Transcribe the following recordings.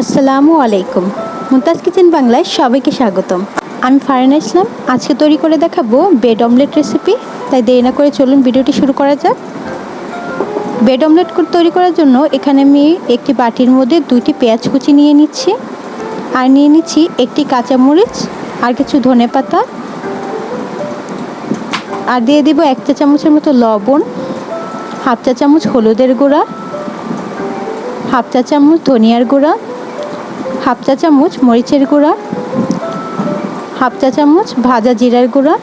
আসসালামু আলাইকুম। মুমতাজ কিচেন বাংলায় সবাইকে স্বাগতম। আমি ফারিনা ইসলাম। আজকে তৈরি করে দেখাবো বেড অমলেট রেসিপি। তাই দেরি না করে চলুন ভিডিওটি শুরু করা যাক। বেড অমলেট তৈরি করার জন্য এখানে আমি একটি বাটির মধ্যে দুইটি পেঁয়াজ কুচি নিয়ে নিচ্ছি। আর নিয়ে নিচ্ছি একটি কাঁচামরিচ আর কিছু ধনেপাতা আর দিয়ে দিব এক চা চামচের মতো লবণ, হাফ চা চামচ হলুদের গুঁড়া, হাফ চা চামচ ধনিয়ার গুঁড়া হাফ চা চামচ মরিচের গুঁড়া, হাফ চা চামচ ভাজা জিরার গুঁড়া।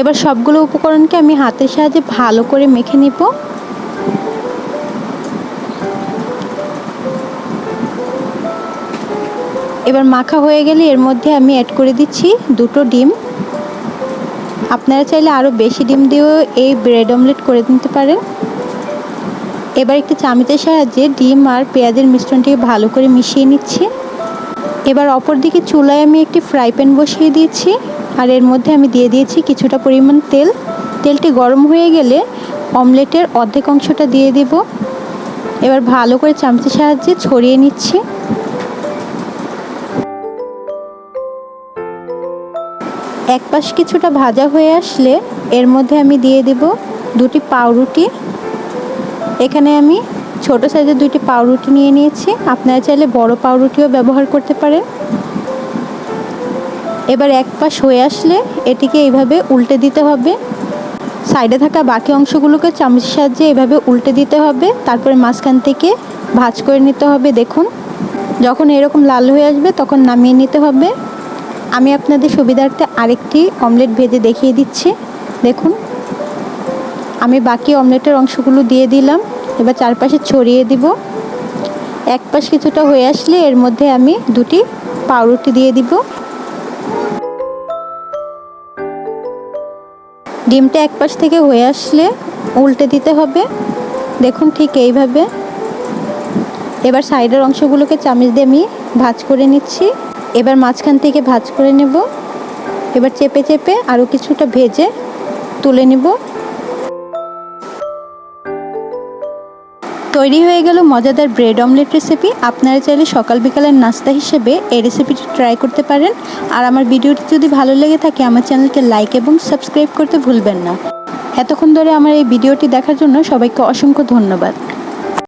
এবার সবগুলো উপকরণকে আমি হাতের সাহায্যে ভালো করে মেখে নিব। এবার মাখা হয়ে গেলে এর মধ্যে আমি অ্যাড করে দিচ্ছি দুটো ডিম। আপনারা চাইলে আরও বেশি ডিম দিয়েও এই ব্রেড অমলেট করে নিতে পারেন। এবার একটি চামচের সাহায্যে ডিম আর পেঁয়াজের মিশ্রণটিকে ভালো করে মিশিয়ে নিচ্ছি। এবার অপর দিকে চুলায় আমি একটি ফ্রাই প্যান বসিয়ে দিয়েছি, আর এর মধ্যে আমি দিয়ে দিয়েছি কিছুটা পরিমাণ তেল। তেলটি গরম হয়ে গেলে অমলেটের অর্ধেক অংশটা দিয়ে দিব। এবার ভালো করে চামচের সাহায্যে ছড়িয়ে নিচ্ছি। এক পাশ কিছুটা ভাজা হয়ে আসলে এর মধ্যে আমি দিয়ে দিব দুটি পাউরুটি। এখানে আমি ছোট সাইজের দুইটি পাউরুটি নিয়ে নিয়েছি। আপনারা চাইলে বড় পাউরুটিও ব্যবহার করতে পারেন। এবার এক পাশ হয়ে আসলে এটিকে এইভাবে উল্টে দিতে হবে। সাইডে থাকা বাকি অংশগুলোকে চামচের সাহায্যে এভাবে উল্টে দিতে হবে। তারপরে মাঝখান থেকে ভাজ করে নিতে হবে। দেখুন, যখন এরকম লাল হয়ে আসবে তখন নামিয়ে নিতে হবে। আমি আপনাদের সুবিধার্থে আরেকটি অমলেট ভেজে দেখিয়ে দিচ্ছি। দেখুন, আমি বাকি অমলেটের অংশগুলো দিয়ে দিলাম। এবার চারপাশে ছড়িয়ে দিব। এক পাশ কিছুটা হয়ে আসলে এর মধ্যে আমি দুটি পাউরুটি দিয়ে দিব। ডিমটা এক পাশ থেকে হয়ে আসলে উল্টে দিতে হবে। দেখুন ঠিক এইভাবে। এবার সাইডের অংশগুলোকে চামচ দিয়ে আমি ভাজ করে নিচ্ছি। এবার মাঝখান থেকে ভাজ করে নেব। এবার চেপে চেপে আরও কিছুটা ভেজে তুলে নেব। তৈরি হয়ে গেল মজাদার ব্রেড অমলেট রেসিপি। আপনারা চাইলে সকাল বিকালের নাস্তা হিসেবে এই রেসিপিটি ট্রাই করতে পারেন। আর আমার ভিডিওটি যদি ভালো লেগে থাকে, আমার চ্যানেলকে লাইক এবং সাবস্ক্রাইব করতে ভুলবেন না। এতক্ষণ ধরে আমার এই ভিডিওটি দেখার জন্য সবাইকে অসংখ্য ধন্যবাদ।